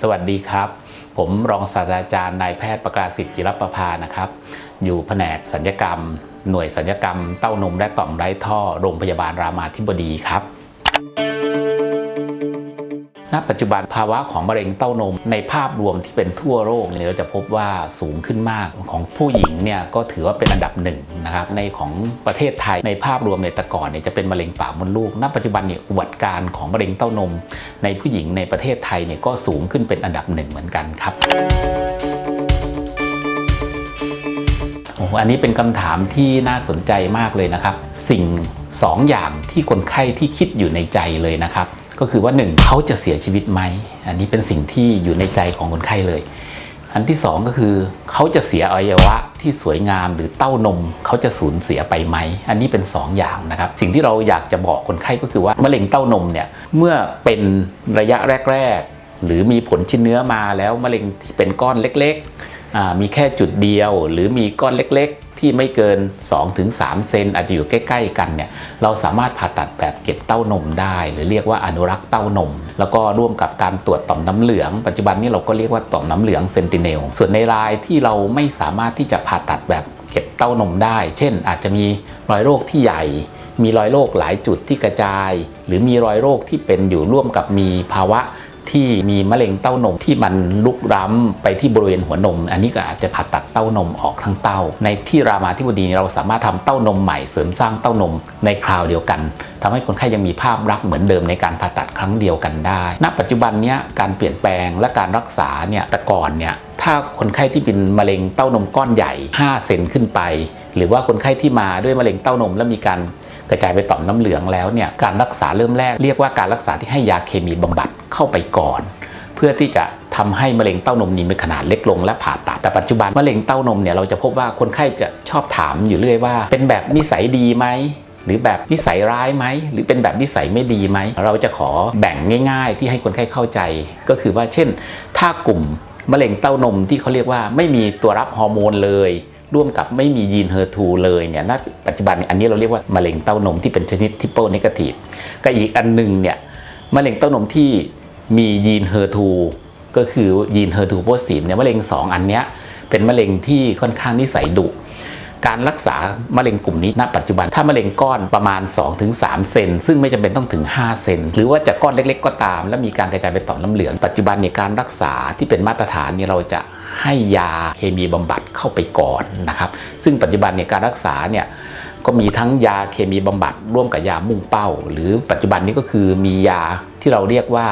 สวัสดีครับ ผมรองศาสตราจารย์นายแพทย์ประกาศสิทธิ์จิรประภานะครับ อยู่แผนกสัญญกรรม หน่วยสัญญกรรม เต้านมและต่อมไร้ท่อ โรงพยาบาลรามาธิบดีครับ ณปัจจุบันภาวะของมะเร็งเต้านม ในภาพรวมที่เป็นทั่วโลกเนี่ยเราจะพบว่าสูงขึ้นมากของผู้หญิงเนี่ยก็ถือว่าเป็นอันดับหนึ่งนะครับในของประเทศไทยในภาพรวมในแต่ก่อนเนี่ยจะเป็นมะเร็งปากมดลูก ณ ปัจจุบันเนี่ยอุบัติการของมะเร็งเต้านม ในผู้หญิงในประเทศไทยเนี่ยก็สูงขึ้นเป็นอันดับหนึ่งเหมือนกันครับโอ้อันนี้เป็นคำถามที่น่าสนใจมากเลยนะครับ สิ่งสองอย่างที่คนไข้ที่คิดอยู่ในใจเลยนะครับ ก็คือว่าหนึ่งเขาจะเสียชีวิตไหม อันนี้เป็นสิ่งที่อยู่ในใจของคนไข้เลย อันที่สองก็คือเขาจะเสียอวัยวะที่สวยงามหรือเต้านมเขาจะสูญเสียไปไหม อันนี้เป็นสองอย่างนะครับ สิ่งที่เราอยากจะบอกคนไข้ก็คือว่ามะเร็งเต้านมเนี่ยเมื่อเป็นระยะแรก ๆ หรือมีผลชิ้นเนื้อมาแล้วมะเร็งที่เป็นก้อนเล็กๆมีแค่จุดเดียว หรือมีก้อนเล็ก ที่ไม่เกิน 2-3 เซนอาจจะอยู่ใกล้ ๆ กันเนี่ยเราสามารถผ่าตัดแบบเก็บเต้านมได้ หรือเรียกว่าอนุรักษ์เต้านม แล้วก็ร่วมกับการตรวจต่อมน้ำเหลือง ปัจจุบันนี้เราก็เรียกว่าต่อมน้ำเหลืองเซนติเนลส่วนในรายที่เราไม่สามารถที่จะผ่าตัดแบบเก็บเต้านมได้ เช่น อาจจะมีรอยโรคที่ใหญ่มีรอยโรคหลายจุดที่กระจาย หรือมีรอยโรคที่เป็นอยู่ร่วมกับมีภาวะ ที่มีมะเร็งเต้านมที่มันลุกล้ำไปที่บริเวณหัวนม อันนี้ก็อาจจะผ่าตัดเต้านมออกทั้งเต้า ในที่รามาธิบดีเราสามารถทำเต้านมใหม่เสริมสร้างเต้านมในคราวเดียวกันทำให้คนไข้ยังมีภาพลักษณ์เหมือนเดิมในการผ่าตัดครั้งเดียวกันได้ ณ ปัจจุบันนี้การเปลี่ยนแปลงและการรักษาเนี่ยแต่ก่อนเนี่ยถ้าคนไข้ที่เป็นมะเร็งเต้านมก้อนใหญ่ 5 เซนขึ้นไป หรือว่าคนไข้ที่มาด้วยมะเร็งเต้านมแล้วมีการ กระจายไปต่อมน้ำเหลืองแล้วเนี่ยการรักษาเริ่มแรกเรียกว่าการรักษาที่ให้ยาเคมีบำบัดเข้าไปก่อน เพื่อที่จะทำให้มะเร็งเต้านมนี้มีขนาดเล็กลงและผ่าตัดแต่ปัจจุบันมะเร็งเต้านมเนี่ยเราจะพบว่าคนไข้จะชอบถามอยู่เรื่อยว่า เป็นแบบนิสัยดีไหมหรือแบบนิสัยร้ายไหมหรือเป็นแบบนิสัยไม่ดีไหมเราจะขอแบ่งง่าย ๆ ที่ให้คนไข้เข้าใจ ก็คือว่าเช่น ถ้ากลุ่มมะเร็งเต้านมที่เขาเรียกว่าไม่มีตัวรับฮอร์โมนเลย ร่วมกับไม่มียีนเฮอร์ทูเลยเนี่ยณปัจจุบันอันนี้เราเรียกว่ามะเร็งเต้านมที่เป็นชนิดทิปเปิลเนกาทีฟก็อีกอันหนึงเนี่ยมะเร็งเต้านมที่มียีนเฮอร์ทูก็คือยีนเฮอร์ทูโพสีเนี่ยมะเร็ง 2 อันเนี้ยเป็นมะเร็งที่ค่อนข้างนิสัยดุ การรักษามะเร็งกลุ่มนี้ณปัจจุบัน ถ้ามะเร็งก้อนประมาณ 2-3 เซน ซึ่งไม่จำเป็นต้องถึง 5 เซน หรือว่าจะก้อนเล็ก ๆ ก็ตาม แล้วมีการกระจายไปต่อมน้ำเหลือง ปัจจุบันในการรักษาที่เป็นมาตรฐานเนี่ยเราจะให้ยาเคมีบำบัด เข้าไปก่อนนะครับ ซึ่งปัจจุบันในยการรักษาเนี่ยก็มีทั้งยาเคมีบำบัดร่วมกับยามุ่งเป้า หรือปัจจุบันนี้ก็คือมียาที่เราเรียกว่า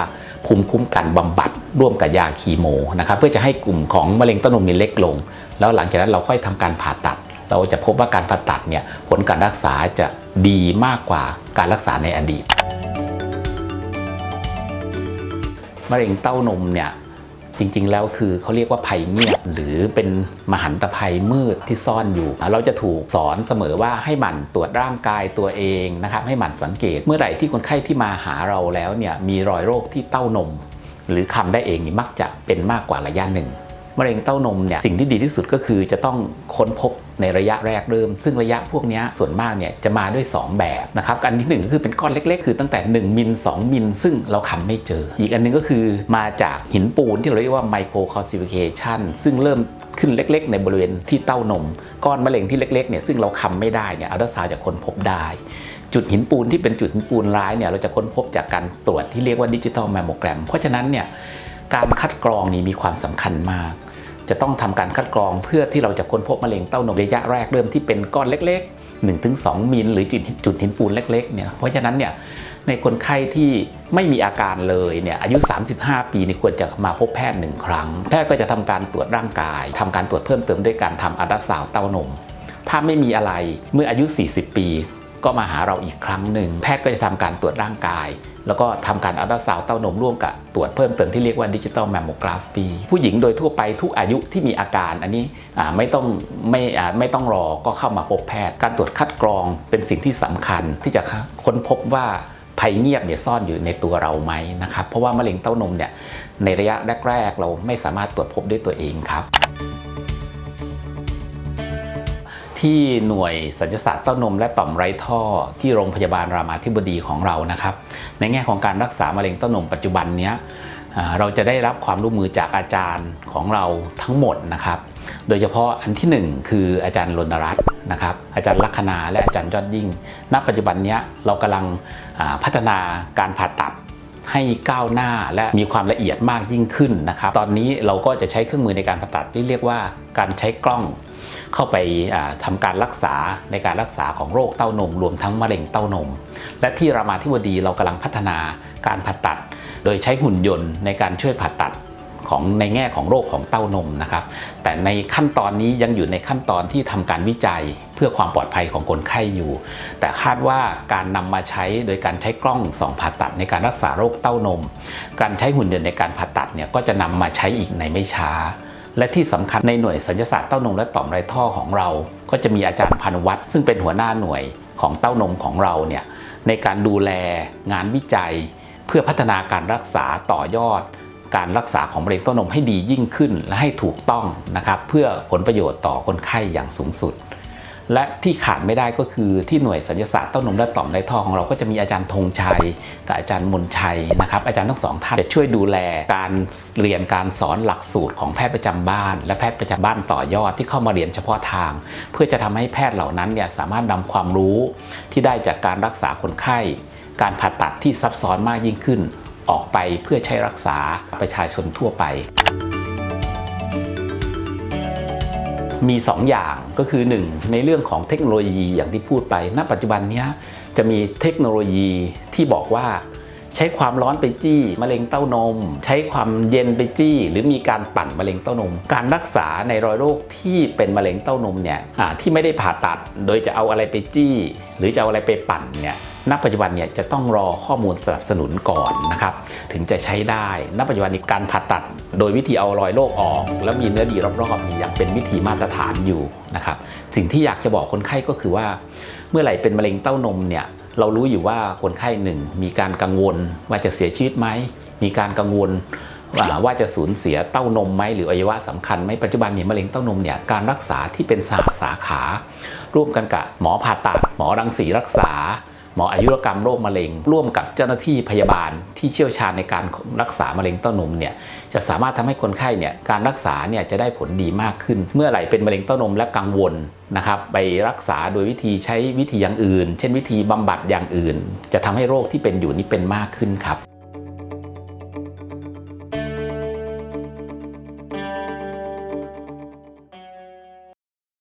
ภูมิคุ้มกันบำบัดร่วมกับยาคีโมนะครับเพื่อจะให้กลุ่มของมะเร็งเต้านมนี่เล็กลง แล้วหลังจากนั้นเราค่อยทำการผ่าตัด เราจะพบว่าการผ่าตัดเนี่ยผลการรักษาจะดีมากกว่าการรักษาในอดีตมะเร็งเต้านมเนี่ย จริงๆ แล้วคือเขาเรียกว่าภัยเงียบ หรือเป็นมหันตภัยมืดที่ซ่อนอยู่ เราจะถูกสอนเสมอว่าให้หมั่นตรวจร่างกายตัวเองนะครับให้หมั่นสังเกต เมื่อไหร่ที่คนไข้ที่มาหาเราแล้วเนี่ยมีรอยโรคที่เต้านม หรือคำได้เองนี่มักจะเป็นมากกว่าระยะหนึ่ง มะเร็งเต้านมเนี่ยสิ่งที่ดีที่สุดก็คือจะต้องค้นพบในระยะแรกเริ่ม ซึ่งระยะพวกนี้ส่วนมากเนี่ยจะมาด้วย 2 แบบนะครับอันที่หนึ่งก็คือเป็นก้อนเล็กๆ คือตั้งแต่ 1 มิล 2 มิล ซึ่งเราคำไม่เจอ อีกอันหนึงก็คือมาจากหินปูนที่เราเรียกว่าไมโครคอ l ซิฟิเคชันซึ่งเริ่มขึ้นเล็กๆ ในบริเวณที่เต้านม ก้อนมะเร็งที่เล็กๆเนี่ยซึ่งเราคำไม่ได้เนี่ยอัลตราซาวจะค้นพบได้จุดหินปูนที่เป็นจุดหินปูนร้ายเนี่ยเราจะค้นพบจากการตรวจที่เรียกว่าดิจิตอลแมมโมแกรม เพราะฉะนั้นเนี่ย การคัดกรองนี่มีความสำคัญมาก จะต้องทำการคัดกรองเพื่อที่เราจะค้นพบมะเร็งเต้านมระยะแรกเริ่มที่เป็นก้อนเล็กๆ 1-2 มิลหรือจุดจุดหินปูนเล็กๆเนี่ยเพราะฉะนั้นเนี่ยในคนไข้ที่ไม่มีอาการเลยเนี่ยอายุ 35 ปีนี่ควรจะมาพบแพทย์หนึ่งครั้ง แพทย์ก็จะทำการตรวจร่างกายทำการตรวจเพิ่มเติมด้วยการทำอัลตราซาวด์เต้านม ถ้าไม่มีอะไรเมื่ออายุ 40 ปี ก็มาหาเราอีกครั้งหนึ่งแพทย์ก็จะทำการตรวจร่างกาย แล้วก็ทำการอัลตราซาวด์เต้านมร่วมกับตรวจเพิ่มเติมที่เรียกว่าดิจิตอลแมมโมกราฟีผู้หญิงโดยทั่วไปทุกอายุที่มีอาการอันนี้ไม่ต้องไม่ไม่ต้องรอก็เข้ามาพบแพทย์ การตรวจคัดกรองเป็นสิ่งที่สำคัญที่จะค้นพบว่าภัยเงียบเนี่ยซ่อนอยู่ในตัวเราไหมนะครับเพราะว่ามะเร็งเต้านมเนี่ยในระยะแรก ๆ เราไม่สามารถตรวจพบด้วยตัวเองครับ ที่หน่วยสัญญศาสตร์เต้านมและต่อมไร้ท่อที่โรงพยาบาลรามาธิบดีของเรานะครับ ในแง่ของการรักษามะเร็งเต้านมปัจจุบันเนี้ยเราจะได้รับความร่วมมือจากอาจารย์ของเราทั้งหมดนะครับ โดยเฉพาะอันที่หนึ่งคืออาจารย์รณรัตน์นะครับ อาจารย์ลัคนาและอาจารย์ยอดยิ่ง ณ ปัจจุบันนี้เรากำลังพัฒนาการผ่าตัดให้ก้าวหน้าและมีความละเอียดมากยิ่งขึ้นนะครับ ตอนนี้เราก็จะใช้เครื่องมือในการผ่าตัดที่เรียกว่าการใช้กล้อง เข้าไปทำาการรักษาในการรักษาของโรคเต้านม รวมทั้งมะเร็งเต้านม และที่รามาธิบดีเรากำลังพัฒนาการผ่าตัด โดยใช้หุ่นยนต์ในการช่วยผ่าตัดของในแง่ของโรคของเต้านมนะครับ แต่ในขั้นตอนนี้ยังอยู่ในขั้นตอนที่ทำการวิจัยเพื่อความปลอดภัยของคนไข้อยู่ แต่คาดว่าการนำมาใช้โดยการใช้กล้องสองผ่าตัดในการรักษาโรคเต้านม การใช้หุ่นยนต์ในการผ่าตัดเนี่ยก็จะนำมาใช้อีกในไม่ช้า และที่สำคัญในหน่วยสัญญศาสตร์เต้านมและต่อมไรท่อของเรา ก็จะมีอาจารย์พันวัตรซึ่งเป็นหัวหน้าหน่วยของเต้านมของเราเนี่ยในการดูแลงานวิจัย เพื่อพัฒนาการรักษาต่อยอด การรักษาของมะเร็งเต้านมให้ดียิ่งขึ้น และให้ถูกต้องนะครับเพื่อผลประโยชน์ต่อคนไข้อย่างสูงสุด และที่ขาดไม่ได้ก็คือที่หน่วยสัญญศาสตร์เต้านมและต่อมไรท่อของเราก็จะมีอาจารย์ธงชัยกับอาจารย์มนชัยนะครับอาจารย์ทั้งสองท่านจะช่วยดูแลการเรียนการสอนหลักสูตรของแพทย์ประจำบ้าน และแพทย์ประจำบ้านต่อยอดที่เข้ามาเรียนเฉพาะทาง เพื่อจะทำให้แพทย์เหล่านั้นเนี่ยสามารถนำความรู้ที่ได้จากการรักษาคนไข้ การผ่าตัดที่ซับซ้อนมากยิ่งขึ้น ออกไปเพื่อใช้รักษาประชาชนทั่วไป มี 2 อย่างก็คือ 1 ในเรื่องของเทคโนโลยีอย่างที่พูดไป ณ ปัจจุบันนี้จะมีเทคโนโลยีที่บอกว่า ใช้ความร้อนไปจี้มะเร็งเต้านม ใช้ความเย็นไปจี้ หรือมีการปั่นมะเร็งเต้านม การรักษาในรอยโรคที่เป็นมะเร็งเต้านมเนี่ยที่ไม่ได้ผ่าตัด โดยจะเอาอะไรไปจี้ หรือจะเอาอะไรไปปั่นเนี่ย ณปัจจุบันเนี่ยจะต้องรอข้อมูลสนับสนุนก่อนนะครับถึงจะใช้ได้ ณ ปัจจุบันนี้การผ่าตัด โดยวิธีเอารอยโรคออก แล้วมีเนื้อดีรอบๆนี่ยังเป็นวิธีมาตรฐานอยู่นะครับสิ่งที่อยากจะบอกคนไข้ก็คือว่า เมื่อไหร่เป็นมะเร็งเต้านมเนี่ยเรารู้อยู่ว่าคนไข้หนึ่งมีการกังวลว่าจะเสียชีวิตไหมมีการกังวลว่าจะสูญเสียเต้านมไหมหรืออวัยวะสำคัญไหมปัจจุบันเนี่ยมะเร็งเต้านมเนี่ยการรักษาที่เป็นสาสาขา ร่วมกันกับหมอผ่าตัดหมอรังสีรักษา หมออายุรกรรมโรคมะเร็ง ร่วมกับเจ้าหน้าที่พยาบาลที่เชี่ยวชาญในการรักษามะเร็งเต้านมเนี่ยจะสามารถทำให้คนไข้เนี่ยการรักษาเนี่ยจะได้ผลดีมากขึ้น เมื่อไหร่เป็นมะเร็งเต้านมและกังวลนะครับไปรักษาโดยวิธีใช้วิธีอย่างอื่น เช่นวิธีบำบัดอย่างอื่น จะทำให้โรคที่เป็นอยู่นี้เป็นมากขึ้นครับ